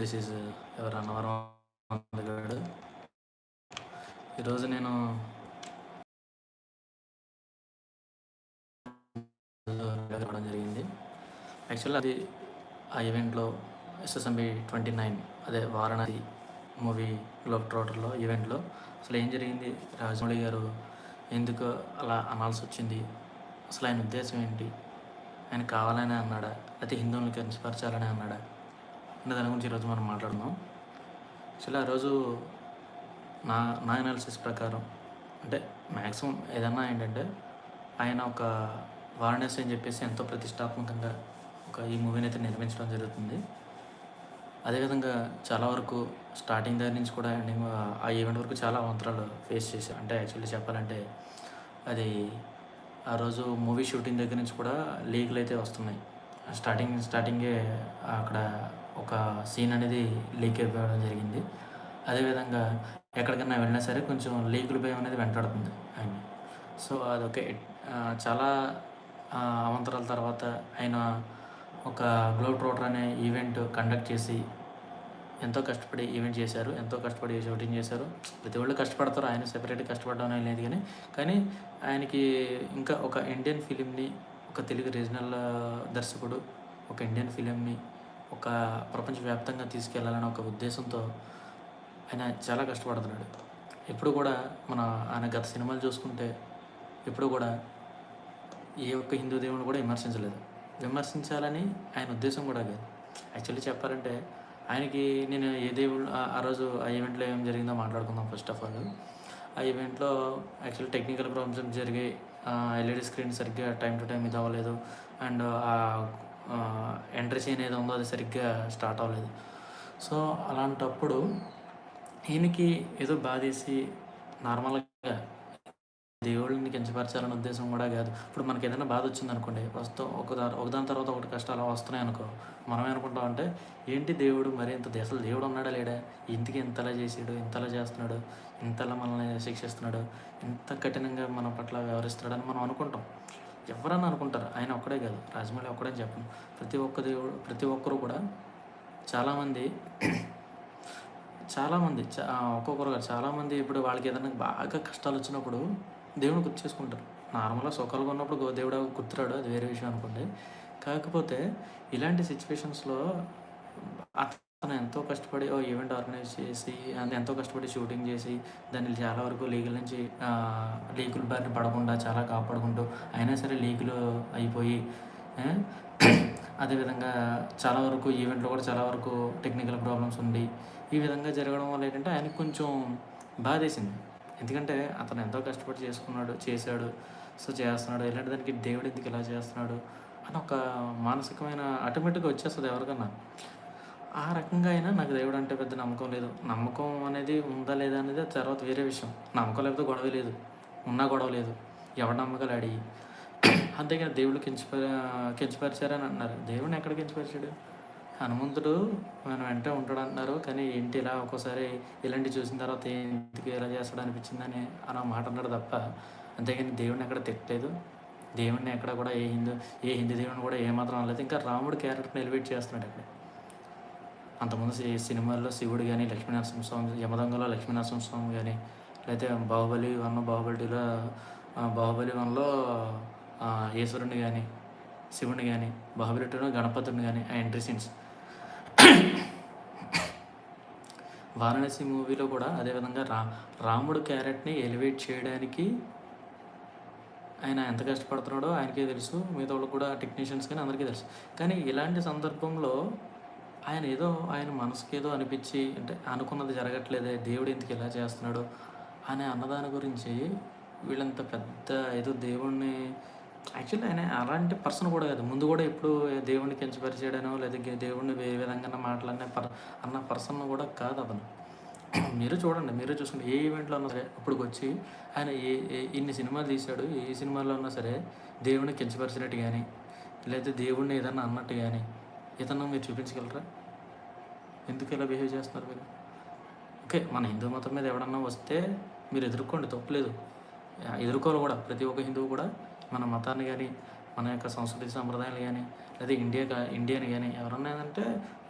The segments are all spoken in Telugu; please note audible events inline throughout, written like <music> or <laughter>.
దిస్ ఈజ్ uh, ఎవరు అన్నవరం గారు ఈరోజు నేను జరిగింది యాక్చువల్గా అది ఆ ఈవెంట్లో ఎస్ఎస్ఎంబి ట్వంటీ నైన్ అదే వారణాసి మూవీ గ్లోబ్ ట్రోటర్లో ఈవెంట్లో అసలు ఏం జరిగింది రాజమౌళి గారు ఎందుకు అలా అనాల్సి వచ్చింది అసలు ఆయన ఉద్దేశం ఏంటి ఆయన కావాలనే అన్నాడా అయితే హిందువులకి ఇన్స్పరచాలనే అన్నాడా అంటే దాని గురించి ఈరోజు మనం మాట్లాడదాం చాలా రోజు నా నా అనాలిసిస్ ప్రకారం అంటే మ్యాక్సిమం ఏదన్నా ఏంటంటే ఆయన ఒక వారణాసి అని చెప్పేసి ఎంతో ప్రతిష్టాత్మకంగా ఒక ఈ మూవీని అయితే నిర్మించడం జరుగుతుంది అదేవిధంగా చాలా వరకు స్టార్టింగ్ దగ్గర నుంచి కూడా ఎండింగ్ ఆ ఈవెంట్ వరకు చాలా అవంతరాలు ఫేస్ చేశాను అంటే యాక్చువల్లీ చెప్పాలంటే అది ఆ రోజు మూవీ షూటింగ్ దగ్గర నుంచి కూడా లీక్లు అయితే వస్తున్నాయి స్టార్టింగ్ స్టార్టింగే అక్కడ ఒక సీన్ అనేది లీక్ అయిపోవడం జరిగింది అదేవిధంగా ఎక్కడికైనా వెళ్ళినా సరే కొంచెం లీకులు భయం అనేది వెంటాడుతుంది ఆయన సో అదొక చాలా అవంతరాల తర్వాత ఆయన ఒక గ్లోబ్ ట్రోటర్ అనే ఈవెంట్ కండక్ట్ చేసి ఎంతో కష్టపడి ఈవెంట్ చేశారు ఎంతో కష్టపడి షూటింగ్ చేశారు ప్రతి ఒళ్ళు కష్టపడతారు ఆయన సెపరేట్ కష్టపడడం అనేది లేదు కానీ కానీ ఆయనకి ఇంకా ఒక ఇండియన్ ఫిలింని ఒక తెలుగు రీజనల్ దర్శకుడు ఒక ఇండియన్ ఫిలింని ఒక ప్రపంచవ్యాప్తంగా తీసుకెళ్లాలనే ఒక ఉద్దేశంతో ఆయన చాలా కష్టపడుతున్నాడు ఎప్పుడు కూడా మన ఆయన గత సినిమాలు చూసుకుంటే ఎప్పుడు కూడా ఏ ఒక్క హిందూ దేవుని కూడా విమర్శించలేదు విమర్శించాలని ఆయన ఉద్దేశం కూడా లేదు యాక్చువల్లీ చెప్పాలంటే ఆయనకి నేను ఏ దేవుడు ఆ రోజు ఆ ఈవెంట్లో ఏం జరిగిందో మాట్లాడుకుందాం ఫస్ట్ ఆఫ్ ఆల్ ఆ ఈవెంట్లో యాక్చువల్లీ టెక్నికల్ ప్రాబ్లమ్స్ జరిగాయి ఎల్ఈడి స్క్రీన్ e సరిగ్గా టైం టు టైం ఇది అవ్వలేదు అండ్ ఎంట్రీ చేయని ఏదో ఉందో అది సరిగ్గా స్టార్ట్ అవ్వలేదు సో అలాంటప్పుడు ఈయనకి ఏదో బాధేసి నార్మల్గా దేవుళ్ళని కించపరచాలనే ఉద్దేశం కూడా కాదు ఇప్పుడు మనకి ఏదైనా బాధ వచ్చింది అనుకోండి వస్తూ ఒక ఒకదాని తర్వాత ఒకటి కష్టాలు వస్తున్నాయి అనుకో మనం అనుకుంటాం అంటే ఏంటి దేవుడు మరి ఇంత దేశాలు దేవుడు ఉన్నాడా లేడా ఇంతకి ఇంతలా చేసాడు ఇంతలా చేస్తున్నాడు ఇంతలా మనల్ని శిక్షిస్తున్నాడు ఇంత కఠినంగా మన పట్ల వ్యవహరిస్తున్నాడు అని మనం అనుకుంటాం ఎవరన్నా అనుకుంటారు ఆయన ఒక్కడే కాదు రాజమౌళి ఒక్కడే చెప్పం ప్రతి ఒక్క దేవుడు ప్రతి ఒక్కరు కూడా చాలామంది <clears throat> చాలామంది ఒక్కొక్కరు చాలామంది ఇప్పుడు వాళ్ళకి ఏదైనా బాగా కష్టాలు వచ్చినప్పుడు దేవుని గుర్తు చేసుకుంటారు నార్మల్గా సుఖాలుగా ఉన్నప్పుడు దేవుడు గుర్తురాడు అది వేరే విషయం అనుకోండి కాకపోతే ఇలాంటి సిచ్యువేషన్స్లో తను ఎంతో కష్టపడి ఓ ఈవెంట్ ఆర్గనైజ్ చేసి ఎంతో కష్టపడి షూటింగ్ చేసి దాన్ని చాలా వరకు లీగల్ నుంచి లీకుల బారిన పడకుండా చాలా కాపాడుకుంటూ అయినా సరే లీకులు అయిపోయి అదేవిధంగా చాలా వరకు ఈవెంట్లో కూడా చాలా వరకు టెక్నికల్ ప్రాబ్లమ్స్ ఉండి ఈ విధంగా జరగడం వల్ల ఏంటంటే ఆయనకు కొంచెం బాధేసింది ఎందుకంటే అతను ఎంతో కష్టపడి చేసుకున్నాడు చేశాడు సో చేస్తున్నాడు ఇలాంటి దానికి దేవుడు ఎందుకు ఇలా చేస్తున్నాడు అని ఒక మానసికమైన ఆటోమేటిక్గా వచ్చేస్తుంది ఎవరికన్నా ఆ రకంగా అయినా నాకు దేవుడు అంటే పెద్ద నమ్మకం లేదు నమ్మకం అనేది ఉందా లేదా అనేది తర్వాత వేరే విషయం నమ్మకం లేకపోతే గొడవ లేదు ఉన్నా గొడవ లేదు ఎవరి నమ్మకాలు అడిగి అంతేగా దేవుడు కించపరి కించపరిచారని అంటున్నారు దేవుడిని ఎక్కడ కించపరిచాడు హనుమంతుడు మన వెంట ఉంటాడు అంటున్నారు కానీ ఏంటి ఇలా ఒక్కోసారి ఇలాంటి చూసిన తర్వాత ఏంటికి ఇలా చేస్తాడు అనిపించిందని అని మాట అన్నాడు తప్ప అంతేగాని దేవుడిని ఎక్కడ తిట్టలేదు దేవుడిని ఎక్కడ కూడా ఏ హిందూ ఏ హిందూ దేవుడిని కూడా ఏమాత్రం అనలేదు ఇంకా రాముడు క్యారెక్టర్ని ఎలివేట్ చేస్తున్నాడు అక్కడ అంతకుముందు సినిమాల్లో శివుడు కానీ లక్ష్మీనరసింహస్వామి యమదంగలో లక్ష్మీనరసింహస్వామి కానీ లేకపోతే బాహుబలి వన్ బాహుబలిలో బాహుబలి వన్లో ఈశ్వరుని కానీ శివుని కానీ బాహుబలి టూలో గణపతుని కానీ ఆ ఎంట్రీ సీన్స్ వారణాసి మూవీలో కూడా అదేవిధంగా రా రాముడు క్యారెట్ని ఎలివేట్ చేయడానికి ఆయన ఎంత కష్టపడుతున్నాడో ఆయనకే తెలుసు మిగతా కూడా టెక్నీషియన్స్ కానీ అందరికీ తెలుసు కానీ ఇలాంటి సందర్భంలో ఆయన ఏదో ఆయన మనసుకి ఏదో అనిపించి అంటే అనుకున్నది జరగట్లేదే దేవుడు ఎందుకు ఇలా చేస్తున్నాడు అనే అన్నదాని గురించి వీళ్ళంత పెద్ద ఏదో దేవుణ్ణి యాక్చువల్లీ ఆయన అలాంటి పర్సన్ కూడా కాదు ముందు కూడా ఎప్పుడు దేవుణ్ణి కించపరిచేయడనో లేదా దేవుడిని ఏ విధంగా మాట్లాడిన పర్ అన్న పర్సన్ కూడా కాదు అతను <clears throat> మీరు చూడండి మీరు చూసుకోండి ఏ ఈవెంట్లో ఉన్నా సరే అప్పుడు వచ్చి ఆయన ఏ ఇన్ని సినిమాలు తీశాడు ఏ సినిమాలో ఉన్నా సరే దేవుడిని కించపరిచినట్టు కానీ లేదా దేవుడిని ఏదన్నా అన్నట్టు కానీ ఇతను మీరు చూపించగలరా ఎందుకు ఇలా బిహేవ్ చేస్తున్నారు మీరు ఓకే మన హిందూ మతం మీద ఎవడన్నా వస్తే మీరు ఎదుర్కోండి తప్పలేదు ఎదుర్కోవాలి కూడా ప్రతి ఒక్క హిందువు కూడా మన మతాన్ని కానీ మన యొక్క సంస్కృతి సంప్రదాయాలు కానీ లేదా ఇండియా ఇండియాని కానీ ఎవరన్నా ఏంటంటే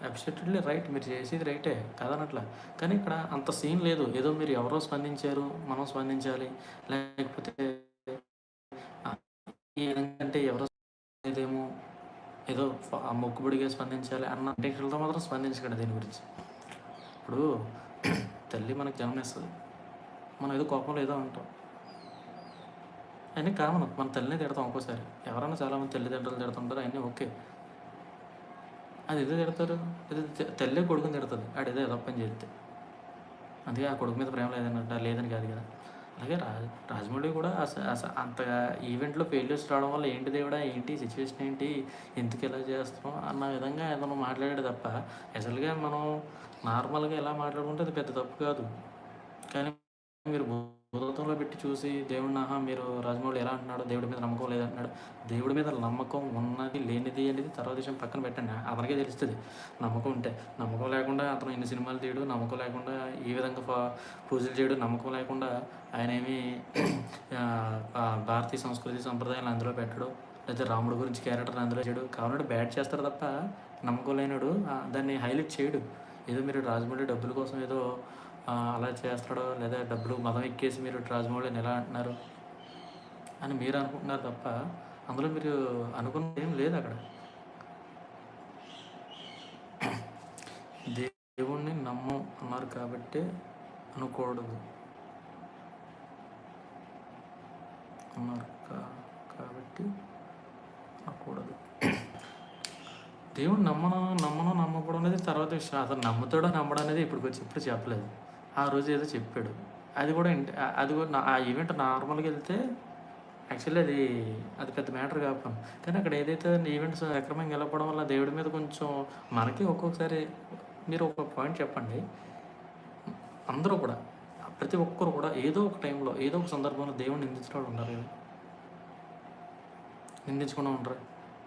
అబ్సెట్లీ రైట్ మీరు చేసేది రైటే కాదనట్ల కానీ ఇక్కడ అంత సీన్ లేదు ఏదో మీరు ఎవరో స్పందించారు మనం స్పందించాలి లేకపోతే ఏంటంటే ఎవరో ఏదేమో ఏదో ఆ మొక్కుబడిగా స్పందించాలి అన్న అంటే మాత్రం స్పందించకండి దీని గురించి ఇప్పుడు <clears throat> తల్లి మనకు జన్మేస్తుంది మనం ఏదో కోపంలో ఏదో ఉంటాం అన్నీ కామన్ మన తల్లినే తిడతాం ఒక్కోసారి ఎవరైనా చాలామంది తల్లిదండ్రులు తిడుతుంటారు అన్నీ ఓకే అది ఏదో తిడతారు ఇది తల్లి కొడుకుని తిడుతుంది ఆడేదో ఏదో పని చేస్తే అందుకే ఆ కొడుకు మీద ప్రేమ లేదన్నట్టు లేదని కాదు కదా అలాగే రా రాజమౌళి కూడా అంత ఈవెంట్లో ఫెయిల్యూర్స్ రావడం వల్ల ఏంటి దేవుడా ఏంటి సిచ్యువేషన్ ఏంటి ఎందుకు ఇలా చేస్తాం అన్న విధంగా ఏదైనా మాట్లాడాడు తప్ప అసలుగా మనం నార్మల్గా ఎలా మాట్లాడుకుంటే అది పెద్ద తప్పు కాదు కానీ మీరు భూతత్వంలో పెట్టి చూసి దేవుడిని ఆహా మీరు రాజమౌళి ఎలా అంటున్నాడు దేవుడి మీద నమ్మకం లేదు అంటున్నాడు దేవుడి మీద నమ్మకం ఉన్నది లేనిది అనేది తర్వాత విషయం పక్కన పెట్టండి అతనికే తెలుస్తుంది నమ్మకం ఉంటే నమ్మకం లేకుండా అతను ఇన్ని సినిమాలు తీయడు నమ్మకం లేకుండా ఈ విధంగా పూజలు చేయడు నమ్మకం లేకుండా ఆయన ఏమి భారతీయ సంస్కృతి సంప్రదాయాలు అందులో పెట్టడు లేదా రాముడు గురించి క్యారెక్టర్ అందులో చేయడు కావాలంటే బ్యాట్ చేస్తారు తప్ప నమ్మకం లేనడు దాన్ని హైలైట్ చేయడు ఏదో మీరు రాజమౌళి డబ్బుల కోసం ఏదో అలా చేస్తాడో లేదా డబ్బులు మదం ఎక్కేసి మీరు ట్రాజమౌళిని ఎలా అంటున్నారు అని మీరు అనుకుంటున్నారు తప్ప అందులో మీరు అనుకున్నది ఏం లేదు అక్కడ దేవుణ్ణి నమ్మం అన్నారు కాబట్టి అనుకోకూడదు అన్నారు కాబట్టి అనకూడదు దేవుణ్ణి నమ్మను నమ్మను నమ్మకూడదు అనేది తర్వాత విషయం అతను నమ్ముతాడో నమ్మడం అనేది ఇప్పటికొచ్చి ఇప్పుడు చెప్పలేదు ఆ రోజు ఏదో చెప్పాడు అది కూడా అది కూడా ఆ ఈవెంట్ నార్మల్గా వెళ్తే యాక్చువల్లీ అది అది పెద్ద మ్యాటర్ కాకపోను కానీ అక్కడ ఏదైతే ఈవెంట్స్ అక్రమంగా వెళ్ళకపోవడం వల్ల దేవుడి మీద కొంచెం మనకి ఒక్కొక్కసారి మీరు ఒక పాయింట్ చెప్పండి అందరూ కూడా ప్రతి ఒక్కరు కూడా ఏదో ఒక టైంలో ఏదో ఒక సందర్భంలో దేవుడిని నిందించిన వాళ్ళు ఉన్నారు కదా నిందించకుండా ఉంటారు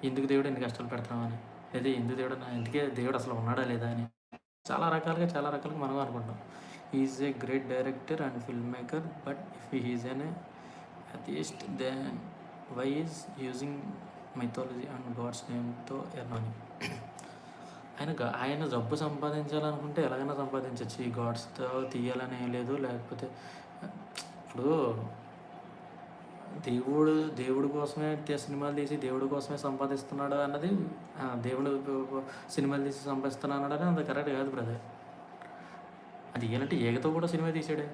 ఎందుకు దేవుడు ఎన్ని కష్టాలు పెడతామని లేదా ఎందుకు దేవుడు ఎందుకే దేవుడు అసలు ఉన్నాడా లేదా అని చాలా రకాలుగా చాలా రకాలుగా మనం అనుకుంటాం is a great director and film maker but if he's an atheist then why is using mythology and gods నేమ్తో ఎర్నాని ఆయన ఆయన జబ్బు సంపాదించాలనుకుంటే ఎలాగైనా సంపాదించవచ్చు ఈ గాడ్స్తో తీయాలనే లేదు లేకపోతే ఇప్పుడు దేవుడు దేవుడి కోసమే సినిమాలు తీసి దేవుడి కోసమే సంపాదిస్తున్నాడు అన్నది దేవుడు సినిమాలు తీసి సంపాదిస్తున్నాడు అన్నది అంత కరెక్ట్ కాదు బ్రదర్ అది ఏగతో కూడా సినిమా తీసాడే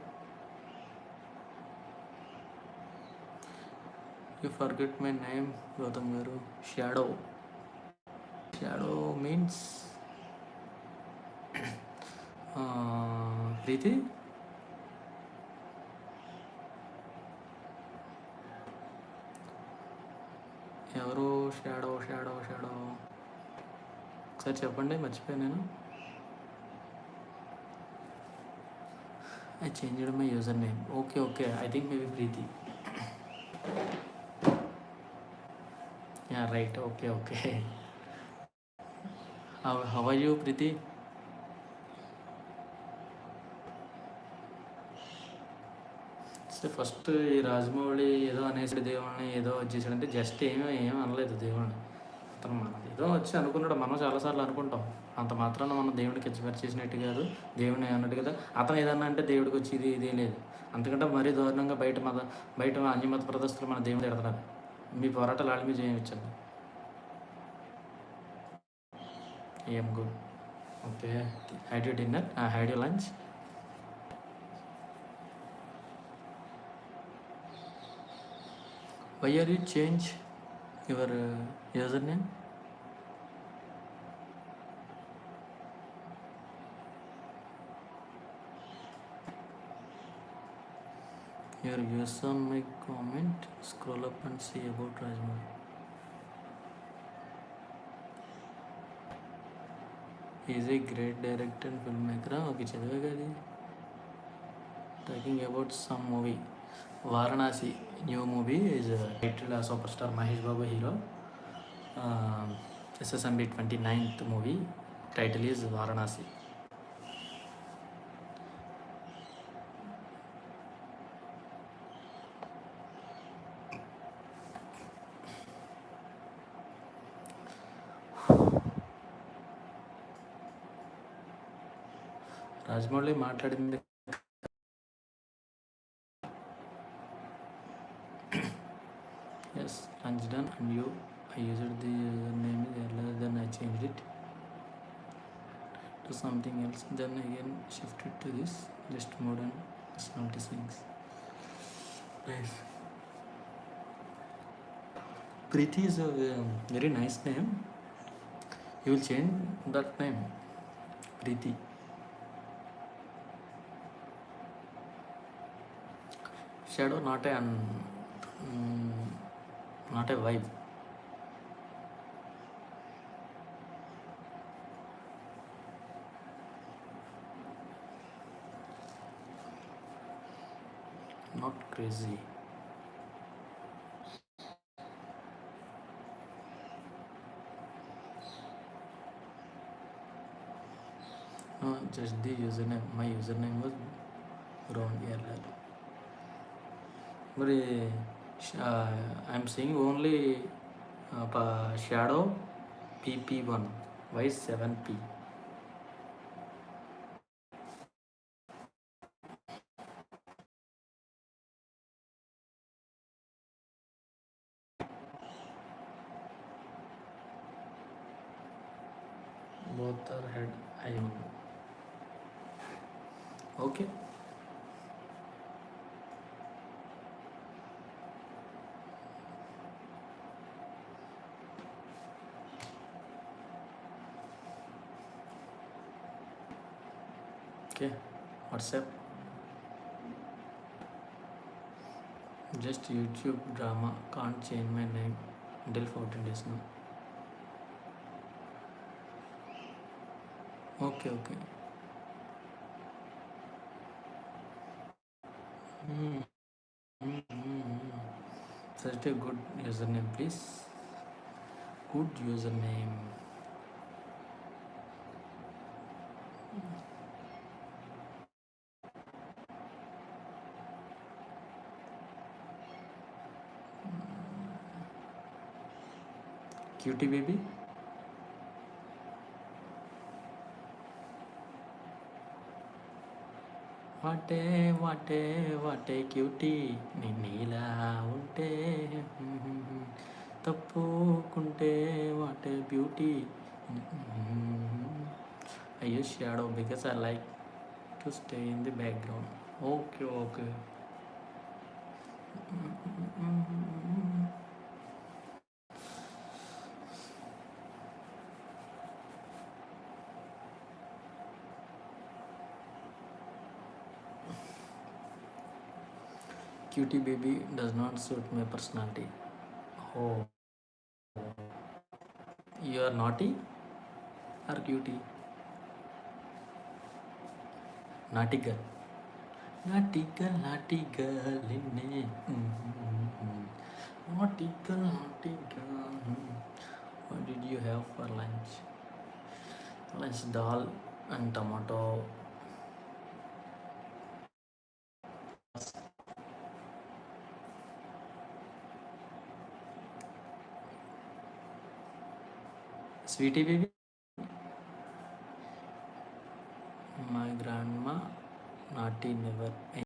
you forget my name Gautam garu shadow shadow means Preethi ఎవరు షాడో షాడో షాడో ఒకసారి చెప్పండి మర్చిపోయాను నేను I change my user name okay okay I think maybe Preethi yeah right okay okay how are you Preethi first ఈ రాజమౌళి ఏదో అనేసి దేవుణ్ణి ఏదో చేశాడంటే జస్ట్ ఏమీ ఏం అనలేదు దేవుణ్ణి మాత్రం మనది ఏదో వచ్చి అనుకున్నాడు మనం చాలాసార్లు అనుకుంటాం అంత మాత్రాన మనం దేవుడికి ఎచ్చబెట్ చేసినట్టు కాదు దేవుని అన్నట్టు కదా అతను ఏదన్నా అంటే దేవుడికి వచ్చి ఇది ఇదే లేదు అందుకంటే మరీ దారుణంగా బయట మత బయట అన్యమత ప్రదర్శనలు మన దేవుడు ఎడతారు మీ పోరాటాలు ఆడి మీ జయించండి ఏం good okay had you dinner had you lunch why are you change your uh, username your my comment scroll up and see about Rajmal he is a great director and filmmaker okay chadavaga ji talking about some movie Varanasi new movie is title superstar Mahesh Babu hero SSMB twenty ninth movie title is Varanasi Rajamouli మాట్లాడింది and you I used the name earlier then I changed it to something else then again shifted to this just modern personality swings nice Prithi is a um, very nice name you will change that name Prithi shadow not an um, not a vibe not crazy uh, just the username my username was wrong earlier but uh, uh, I'm seeing only uh, shadow PP1 why 7P. Okay WhatsApp just YouTube drama can't change my name till fourteen days में okay okay suggest good user name please good user name Beauty baby. What a what a what a cutie, Ninila unte. Tapu kunte, what a beauty. I use shadow because I like to stay in the background. Okay, okay. Mm-hmm. Cutie baby does not suit my personality. Oh, you are naughty or cutie? Naughty girl. Naughty girl, naughty girl. Mm-hmm. Naughty girl, naughty girl. Hmm. What did you have for lunch? Lunch dal and tomato sweetie baby my grandma naughty never